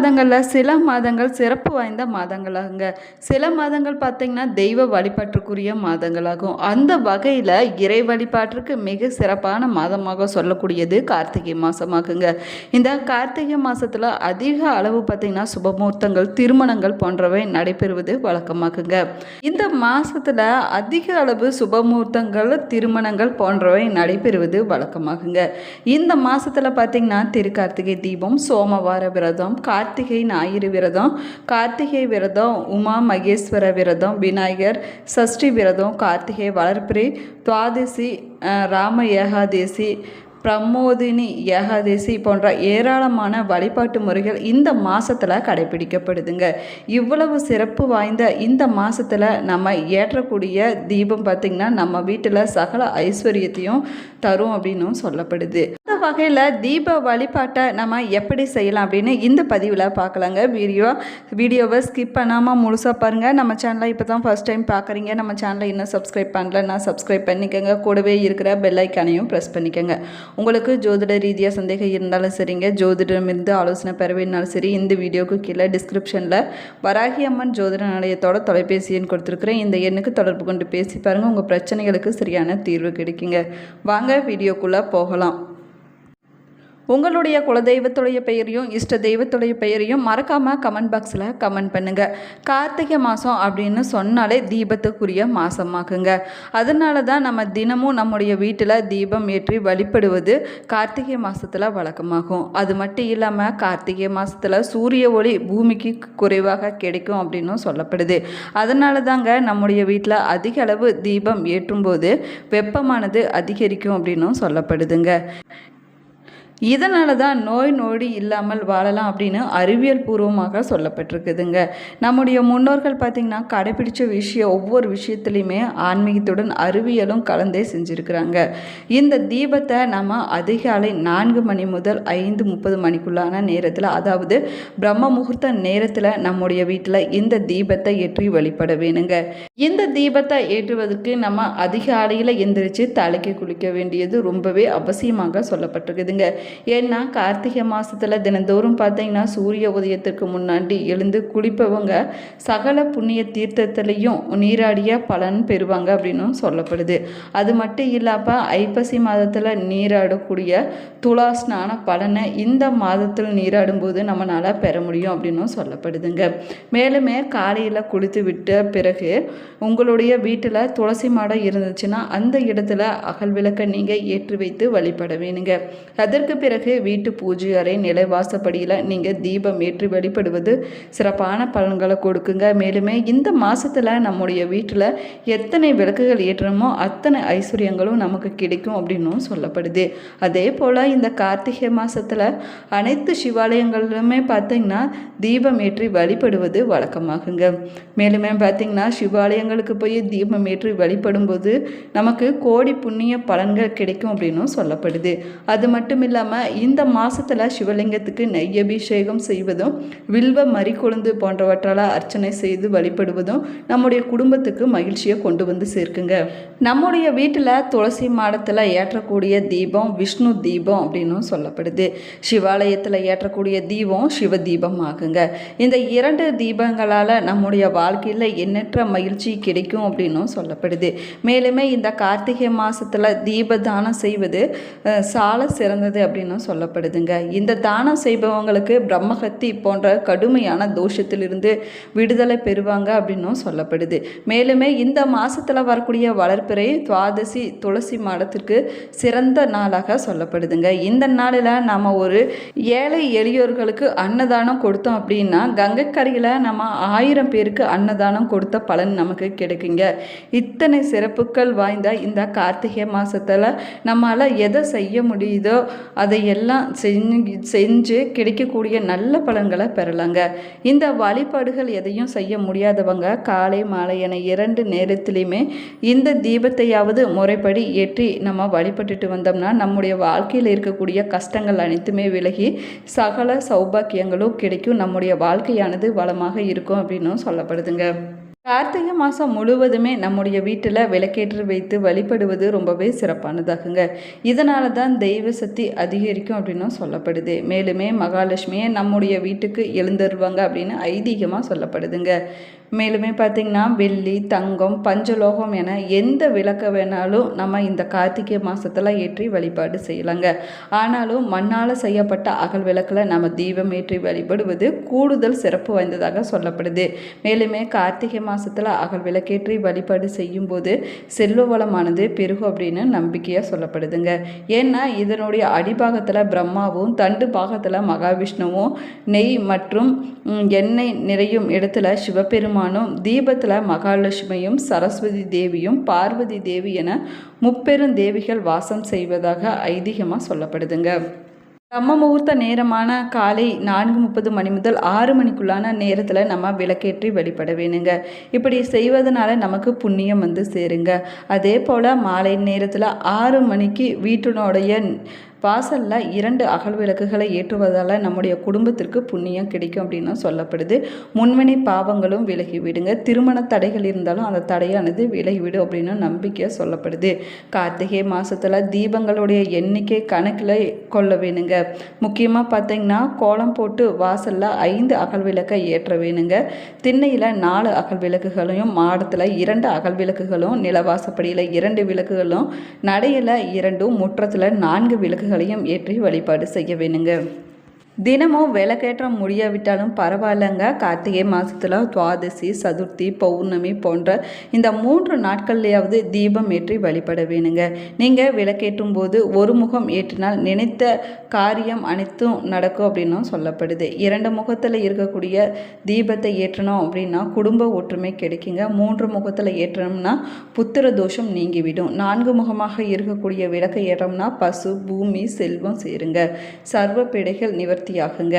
மாதங்களில் சில மாதங்கள் சிறப்பு வாய்ந்த மாதங்களாகுங்க. சில மாதங்கள் பார்த்திங்கன்னா தெய்வ வழிபாட்டுக்குரிய மாதங்களாகும். அந்த வகையில் இறை வழிபாட்டிற்கு மிக சிறப்பான மாதமாக சொல்லக்கூடியது கார்த்திகை மாதமாகுங்க இந்த கார்த்திகை மாதத்தில் அதிக அளவு பார்த்திங்கன்னா சுபமுகூர்த்தங்கள் திருமணங்கள் போன்றவை நடைபெறுவது வழக்கமாகுங்க. இந்த மாதத்தில் அதிக அளவு சுபமுகூர்த்தங்கள் திருமணங்கள் போன்றவை நடைபெறுவது வழக்கமாகுங்க. இந்த மாதத்தில் பார்த்திங்கன்னா திருக்கார்த்திகை தீபம் சோமவார விரதம் கார்த்திகை கார்த்திகை ஞாயிறு விரதம் கார்த்திகை விரதம் உமா மகேஸ்வர விரதம் விநாயகர் சஷ்டி விரதம் கார்த்திகை வளர்ப்பிறை துவாதசி ராம ஏகாதேசி பிரமோதினி ஏகாதேசி போன்ற ஏராளமான வழிபாட்டு முறைகள் இந்த மாதத்தில் கடைபிடிக்கப்படுதுங்க. இவ்வளவு சிறப்பு வாய்ந்த இந்த மாதத்தில் நம்ம ஏற்றக்கூடிய தீபம் பார்த்திங்கன்னா நம்ம வீட்டில் சகல ஐஸ்வர்யத்தையும் தரும் அப்படின்னும் சொல்லப்படுது. வகையில் தீப வழிபாட்டை நம்ம எப்படி செய்யலாம் அப்படின்னு இந்த பதிவில் பார்க்கலாங்க. வீடியோ வீடியோவை ஸ்கிப் பண்ணாமல் முழுசாக பாருங்கள் நம்ம சேனலை இப்போ தான் ஃபஸ்ட் டைம் பார்க்குறீங்க. நம்ம சேனலை இன்னும் சப்ஸ்கிரைப் பண்ணலன்னா சப்ஸ்கிரைப் பண்ணிக்கோங்க. கூடவே இருக்கிற பெல்லைக்கானையும் ப்ரெஸ் பண்ணிக்கோங்க. உங்களுக்கு ஜோதிட ரீதியாக சந்தேகம் இருந்தாலும் சரிங்க. ஜோதிடமிருந்து ஆலோசனை பெற வேணுனாலும் சரி இந்த வீடியோக்கு கீழே டிஸ்கிரிப்ஷனில் வராகி அம்மன் ஜோதிட நிலையத்தோட தொலைபேசி எண் கொடுத்துருக்குறேன். இந்த எண்ணுக்கு தொடர்பு கொண்டு பேசி பாருங்கள் உங்கள் பிரச்சனைகளுக்கு சரியான தீர்வு கிடைக்குங்க. வாங்க வீடியோக்குள்ளே போகலாம். உங்களுடைய குலதெய்வத்துடைய பெயரையும் இஷ்ட தெய்வத்துடைய பெயரையும் மறக்காமல் கமெண்ட் பாக்ஸில் கமெண்ட் பண்ணுங்கள் கார்த்திகை மாதம் அப்படின்னு சொன்னாலே தீபத்துக்குரிய மாதமாக்குங்க அதனால தான் நம்ம தினமும் நம்முடைய வீட்டில் தீபம் ஏற்றி வழிபடுவது கார்த்திகை மாதத்தில் வழக்கமாகும். அது மட்டும் இல்லாமல் கார்த்திகை மாதத்தில் சூரிய ஒளி பூமிக்கு குறைவாக கிடைக்கும் அப்படின்னும் சொல்லப்படுது. அதனால தாங்க நம்முடைய வீட்டில் அதிக அளவு தீபம் ஏற்றும்போது வெப்பமானது அதிகரிக்கும் அப்படின்னும் சொல்லப்படுதுங்க. இதனால தான் நோய் நொடி இல்லாமல் வாழலாம் அப்படின்னு அறிவியல் பூர்வமாக சொல்லப்பட்டிருக்குதுங்க. நம்முடைய முன்னோர்கள் பார்த்திங்கன்னா கடைபிடிச்ச விஷயம் ஒவ்வொரு விஷயத்துலையுமே ஆன்மீகத்துடன் அறிவியலும் கலந்தே செஞ்சுருக்கிறாங்க. இந்த தீபத்தை நம்ம அதிகாலை நான்கு மணி முதல் ஐந்து முப்பது மணிக்குள்ளான நேரத்தில் அதாவது பிரம்ம முகூர்த்த நேரத்தில் நம்முடைய வீட்டில் இந்த தீபத்தை ஏற்றி வழிபட வேணுங்க. இந்த தீபத்தை ஏற்றுவதற்கு நம்ம அதிகாலையில் எந்திரிச்சு தலைக்கு குளிக்க வேண்டியது ரொம்பவே அவசியமாக சொல்லப்பட்டிருக்குதுங்க. ஏன்னா கார்த்திகை மாதத்தில் தினந்தோறும் பார்த்தீங்கன்னா சூரிய உதயத்திற்கு முன்னாடி எழுந்து குளிப்பவங்க சகல புண்ணிய தீர்த்தத்திலையும் நீராடிய பலன் பெறுவாங்க அப்படின்னும் சொல்லப்படுது. அது மட்டும் இல்லாமல் ஐப்பசி மாதத்தில் நீராடக்கூடிய துலா ஸ்நான பலனை இந்த மாதத்தில் நீராடும்போது நம்மளால் பெற முடியும் அப்படின்னும் சொல்லப்படுதுங்க. மேலுமே காலையில் குளித்து விட்ட பிறகு உங்களுடைய வீட்டில் துளசி மாடம் இருந்துச்சுன்னா அந்த இடத்துல அகல் விளக்கை நீங்கள் ஏற்றி வைத்து வழிபட வேணுங்க. அதற்கு பிறகு வீட்டு பூஜை அறை நிலைவாசப்படியில் நீங்கள் தீபம் ஏற்றி வழிபடுவது சிறப்பான பலன்களை கொடுக்குங்க. மேலுமே இந்த மாதத்தில் நம்முடைய வீட்டில் எத்தனை விளக்குகள் ஏற்றணுமோ அத்தனை ஐஸ்வர்யங்களும் நமக்கு கிடைக்கும் அப்படின்னும் சொல்லப்படுது. அதே போல் இந்த கார்த்திகை மாதத்தில் அனைத்து சிவாலயங்களிலுமே பார்த்திங்கன்னா தீபம் ஏற்றி வழிபடுவது வழக்கமாகுங்க. மேலுமே பார்த்திங்கன்னா சிவாலயங்களுக்கு போய் தீபம் ஏற்றி வழிபடும்போது நமக்கு கோடி புண்ணிய பலன்கள் கிடைக்கும் அப்படின்னும் சொல்லப்படுது. அது மட்டும் இல்லாமல் இந்த மாதத்தில் சிவலிங்கத்துக்கு நெய் அபிஷேகம் செய்வதும் வில்வ மறிக்கொழுந்து போன்றவற்றால் அர்ச்சனை செய்து வழிபடுவதும் நம்முடைய குடும்பத்துக்கு மகிழ்ச்சியை கொண்டு வந்து சேர்க்குங்க. நம்முடைய வீட்டில் துளசி மாடத்தில் ஏற்றக்கூடிய தீபம் விஷ்ணு தீபம் அப்படின்னும் சொல்லப்படுது. சிவாலயத்தில் ஏற்றக்கூடிய தீபம் சிவ தீபம் ஆகுங்க இந்த இரண்டு தீபங்களால் நம்முடைய வாழ்க்கையில் எண்ணற்ற மகிழ்ச்சி கிடைக்கும் அப்படின்னும் சொல்லப்படுது. மேலுமே இந்த கார்த்திகை மாதத்தில் தீப தானம் செய்வது சால சிறந்தது அப்படின்னும் சொல்லப்படுதுங்க. இந்த தானம் செய்பவங்களுக்கு பிரம்மஹத்தி போன்ற கடுமையான தோஷத்திலிருந்து விடுதலை பெறுவாங்க அப்படின்னும் சொல்லப்படுது. மேலுமே இந்த மாதத்தில் வரக்கூடிய வளர்ப்பிறை துவாதசி துளசி மாடத்திற்கு சிறந்த நாளாக சொல்லப்படுதுங்க. இந்த நாளில் நம்ம ஒரு ஏழை எளியோர்களுக்கு அன்னதானம் கொடுத்தோம் அப்படின்னா கங்கைக்கரையில் நம்ம ஆயிரம் பேருக்கு அன்னதானம் கொடுத்த பலன் நமக்கு கிடைக்குங்க. இத்தனை சிறப்புகள் வாய்ந்த இந்த கார்த்திகை மாதத்தில் நம்மளால் எதை செய்ய முடியுதோ அதையெல்லாம் செஞ்சு செஞ்சு கிடைக்கக்கூடிய நல்ல பலன்களை பெறலாங்க. இந்த வழிபாடுகள் எதையும் செய்ய முடியாதவங்க காலை மாலை என இரண்டு நேரத்திலையுமே இந்த தீபத்தையாவது முறைப்படி ஏற்றி நம்ம வழிபட்டுட்டு வந்தோம்னா நம்முடைய வாழ்க்கையில் இருக்கக்கூடிய கஷ்டங்கள் அனைத்துமே விலகி சகல சௌபாக்கியங்களும் கிடைக்கும். நம்முடைய வாழ்க்கையானது வளமாக இருக்கும் அப்படின்னும் சொல்லப்படுதுங்க. கார்த்திகை மாதம் முழுவதுமே நம்முடைய வீட்டில் விளக்கேற்று வைத்து வழிபடுவது ரொம்பவே சிறப்பானதாகுங்க. இதனால தான் தெய்வ சக்தி அதிகரிக்கும் அப்படின்னும் சொல்லப்படுது. மேலுமே மகாலட்சுமியை நம்முடைய வீட்டுக்கு எழுந்தருவாங்க அப்படின்னு ஐதீகமாக சொல்லப்படுதுங்க. மேலுமே பார்த்திங்கன்னா வெள்ளி தங்கம் பஞ்சலோகம் என எந்த விளக்க வேணாலும் நம்ம இந்த கார்த்திகை மாதத்தில் ஏற்றி வழிபாடு செய்யலாங்க. ஆனாலும் மண்ணால் செய்யப்பட்ட அகல் விளக்கில் நம்ம தீபம் ஏற்றி வழிபடுவது கூடுதல் சிறப்பு வாய்ந்ததாக சொல்லப்படுது. மேலுமே கார்த்திகை மாதத்தில் அகல் விளக்கேற்றி வழிபாடு செய்யும்போது செல்வ வளமானது பெருகும் அப்படின்னு நம்பிக்கையாக சொல்லப்படுதுங்க. ஏன்னா இதனுடைய அடிபாகத்தில் பிரம்மாவும் தண்டு பாகத்தில் மகாவிஷ்ணுவும் நெய் மற்றும் எண்ணெய் நிறையும் இடத்துல சிவபெருமானும் தீபத்தில் மகாலட்சுமியும் சரஸ்வதி தேவியும் பார்வதி தேவி என முப்பெரும் தேவிகள் வாசம் செய்வதாக ஐதீகமாக சொல்லப்படுதுங்க. நம்ம முகூர்த்த நேரமான காலை நான்கு முப்பது மணி முதல் ஆறு மணிக்குள்ளான நேரத்தில் நம்ம விளக்கேற்றி வழிபட வேணுங்க. இப்படி செய்வதனால நமக்கு புண்ணியம் வந்து சேருங்க. அதே போல் மாலை நேரத்தில் ஆறு மணிக்கு வீட்டினுடைய வாசலில் இரண்டு அகல் விளக்குகளை ஏற்றுவதால் நம்முடைய குடும்பத்திற்கு புண்ணியம் கிடைக்கும் அப்படின்னு சொல்லப்படுது. முன்வினை பாவங்களும் விலகி விடுங்க. திருமண தடைகள் இருந்தாலும் அந்த தடையானது விலகிவிடும் அப்படின்னு நம்பிக்கையாக சொல்லப்படுது. கார்த்திகை மாதத்தில் தீபங்களுடைய எண்ணிக்கை கணக்கில் கொள்ள வேணுங்க. முக்கியமாக பார்த்தீங்கன்னா கோலம் போட்டு வாசலில் ஐந்து அகல் விளக்கை ஏற்ற வேணுங்க. திண்ணையில் நாலு அகல் விளக்குகளையும் மாடத்தில் இரண்டு அகல் விளக்குகளும் நிலவாசப்படியில் இரண்டு விளக்குகளும் நடையில் இரண்டும் முற்றத்தில் நான்கு விளக்குகள் விளக்குகளையும் ஏற்றி வழிபாடு செய்ய வேணுங்க. தினமும் விளக்கேற்ற முடியாவிட்டாலும் பரவாயில்லைங்க. கார்த்திகை மாதத்தில் துவாதசி சதுர்த்தி பௌர்ணமி போன்ற இந்த மூன்று நாட்கள்லையாவது தீபம் ஏற்றி வழிபட வேணுங்க. நீங்கள் விளக்கேற்றும் போது ஒரு முகம் ஏற்றினால் நினைத்த காரியம் அனைத்தும் நடக்கும் அப்படின்னும் சொல்லப்படுது. இரண்டு முகத்தில் இருக்கக்கூடிய தீபத்தை ஏற்றணும் அப்படின்னா குடும்ப ஒற்றுமை கிடைக்குங்க. மூன்று முகத்தில் ஏற்றணும்னா புத்திர தோஷம் நீங்கிவிடும். நான்கு முகமாக இருக்கக்கூடிய விளக்கை ஏற்றோம்னா பசு பூமி செல்வம் சேருங்க. சர்வ நிவர்த்தி நிவர்த்தியாகுங்க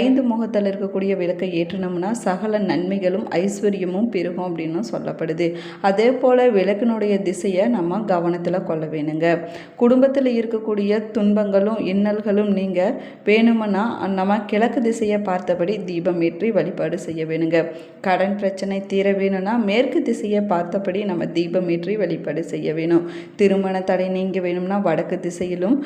ஐந்து முகத்தில் இருக்கக்கூடிய விளக்கை ஏற்றினோம்னா சகல நன்மைகளும் ஐஸ்வர்யமும் பெருகும் அப்படின்னு சொல்லப்படுது. அதே போல் விளக்கினுடைய திசையை நம்ம கவனத்தில் கொள்ள வேணுங்க. குடும்பத்தில் இருக்கக்கூடிய துன்பங்களும் இன்னல்களும் நீங்கள் வேணுமன்னா நம்ம கிழக்கு திசையை பார்த்தபடி தீபம் ஏற்றி வழிபாடு செய்ய வேணுங்க. கடன் பிரச்சனை தீர வேணும்னா மேற்கு திசையை பார்த்தபடி நம்ம தீபம் ஏற்றி வழிபாடு செய்ய வேணும். திருமண தடை நீங்க வேணும்னா வடக்கு திசையிலும்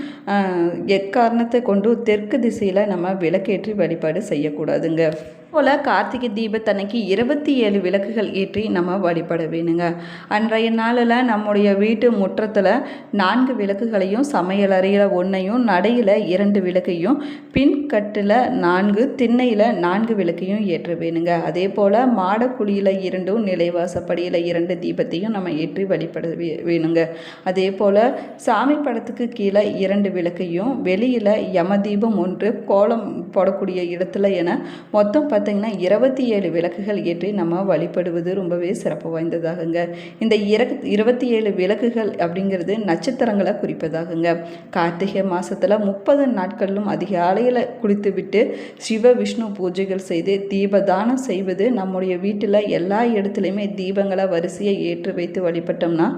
எக்காரணத்தை கொண்டு தெற்கு திசையில் நம்ம விளக்கேற்றி வழிபாடு செய்யக்கூடாதுங்க. போல் கார்த்திகை தீபத்தன்னைக்கு இருபத்தி ஏழு விளக்குகள் ஏற்றி நம்ம வழிபட வேணுங்க. அன்றைய நாளில் நம்முடைய வீட்டு முற்றத்தில் நான்கு விளக்குகளையும் சமையலறையில் ஒன்றையும் நடையில் இரண்டு விளக்கையும் பின்கட்டில் நான்கு திண்ணையில் நான்கு விளக்கையும் ஏற்ற வேணுங்க. அதே போல் மாடக்குழியில் இரண்டும் நிலைவாசப்படியில் இரண்டு தீபத்தையும் நம்ம ஏற்றி வழிபட வே- வேணுங்க. அதே போல் சாமி படத்துக்கு கீழே இரண்டு விளக்கையும் வெளியில் யம தீபம் ஒன்று கோலம் போடக்கூடிய இடத்துல என மொத்தம் பார்த்தீங்கன்னா இருபத்தி ஏழு விளக்குகள் ஏற்றி நம்ம வழிபடுவது ரொம்பவே சிறப்பு வாய்ந்ததாகுங்க. இந்த இர இருபத்தி ஏழு விளக்குகள் அப்படிங்கிறது நட்சத்திரங்களை குறிப்பதாகுங்க. கார்த்திகை மாதத்தில் முப்பது நாட்களிலும் அதிகாலையில் குளித்துவிட்டு சிவ விஷ்ணு பூஜைகள் செய்து தீபதானம் செய்வது நம்முடைய வீட்டில் எல்லா இடத்துலையுமே தீபங்களை வரிசையை ஏற்றி வைத்து வழிபட்டோம்னா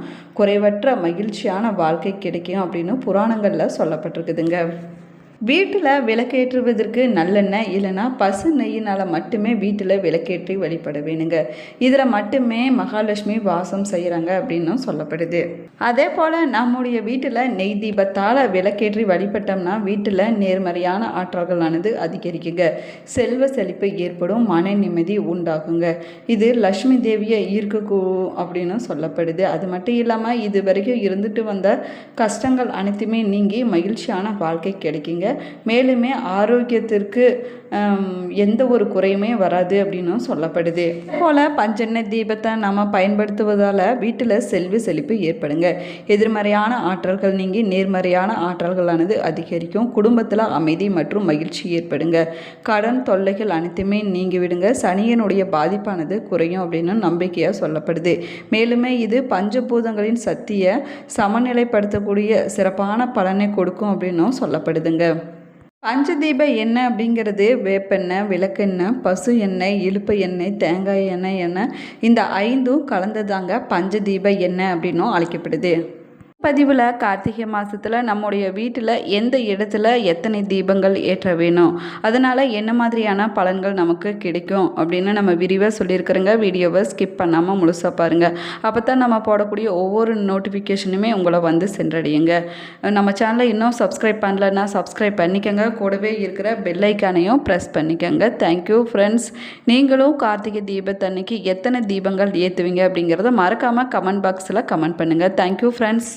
குறைவற்ற மகிழ்ச்சியான வாழ்க்கை கிடைக்கும் அப்படின்னு புராணங்களில் சொல்லப்பட்டிருக்குதுங்க. வீட்டில் விளக்கேற்றுவதற்கு நல்லெண்ணெய் இல்லைன்னா பசு நெய்யினால் மட்டுமே வீட்டில் விளக்கேற்றி வழிபட வேணுங்க. இதில் மட்டுமே மகாலட்சுமி வாசம் செய்கிறாங்க அப்படின்னும் சொல்லப்படுது. அதே போல் நம்முடைய வீட்டில் நெய் தீபத்தால் விளக்கேற்றி வழிபட்டோம்னா வீட்டில் நேர்மறையான ஆற்றல்களானது அதிகரிக்குங்க. செல்வ செழிப்பு ஏற்படும் மன நிம்மதி உண்டாகுங்க. இது லக்ஷ்மி தேவியை ஈர்க்கக்கூ அப்படின்னு சொல்லப்படுது. அது மட்டும் இல்லாமல் இது வரைக்கும் இருந்துட்டு வந்த கஷ்டங்கள் அனைத்துமே நீங்கி மகிழ்ச்சியான வாழ்க்கை கிடைக்குங்க. மேலுமே ஆரோக்கியத்திற்கு எந்த ஒரு குறையுமே வராது அப்படின்னும் சொல்லப்படுது. போல் பஞ்செண்ணெய் தீபத்தை நம்ம பயன்படுத்துவதால் வீட்டில் செல்வி செழிப்பு ஏற்படுங்க. எதிர்மறையான ஆற்றல்கள் நீங்கி நேர்மறையான ஆற்றல்களானது அதிகரிக்கும். குடும்பத்தில் அமைதி மற்றும் மகிழ்ச்சி ஏற்படுங்க. கடன் தொல்லைகள் அனைத்துமே நீங்கி விடுங்க. சனியனுடைய பாதிப்பானது குறையும் அப்படின்னு நம்பிக்கையாக சொல்லப்படுது. மேலுமே இது பஞ்சபூதங்களின் சக்தியை சமநிலைப்படுத்தக்கூடிய சிறப்பான பலனை கொடுக்கும் அப்படின்னும் சொல்லப்படுதுங்க. பஞ்சதீப எண்ணெய் அப்படிங்கிறது வேப்பெண்ணெய் விளக்கெண்ணெய் பசு எண்ணெய் இழுப்பு எண்ணெய் தேங்காய் எண்ணெய் எண்ணெய் இந்த ஐந்தும் கலந்ததாங்க பஞ்சதீப எண்ணெய் அப்படின்னும் அழைக்கப்படுது. பதிவில் கார்த்திகை மாதத்தில் நம்முடைய வீட்டில் எந்த இடத்துல எத்தனை தீபங்கள் ஏற்ற வேணும்? அதனால் என்ன மாதிரியான பலன்கள் நமக்கு கிடைக்கும்? அப்படின்னு நம்ம விரிவாக சொல்லியிருக்கிறோங்க. வீடியோவை ஸ்கிப் பண்ணாமல் முழுசாக பாருங்கள் அப்போ தான் நம்ம போடக்கூடிய ஒவ்வொரு நோட்டிஃபிகேஷனுமே உங்களை வந்து சென்றடையுங்க. நம்ம சேனலை இன்னும் சப்ஸ்கிரைப் பண்ணலன்னா சப்ஸ்கிரைப் பண்ணிக்கோங்க. கூடவே இருக்கிற பெல்லைக்கானையும் ப்ரெஸ் பண்ணிக்கோங்க. தேங்க்யூ ஃப்ரெண்ட்ஸ் நீங்களும் கார்த்திகை தீபத்தன்னைக்கு எத்தனை தீபங்கள் ஏற்றுவீங்க அப்படிங்கிறத மறக்காமல் கமெண்ட் பாக்ஸில் கமெண்ட் பண்ணுங்கள் தேங்க்யூ ஃப்ரெண்ட்ஸ்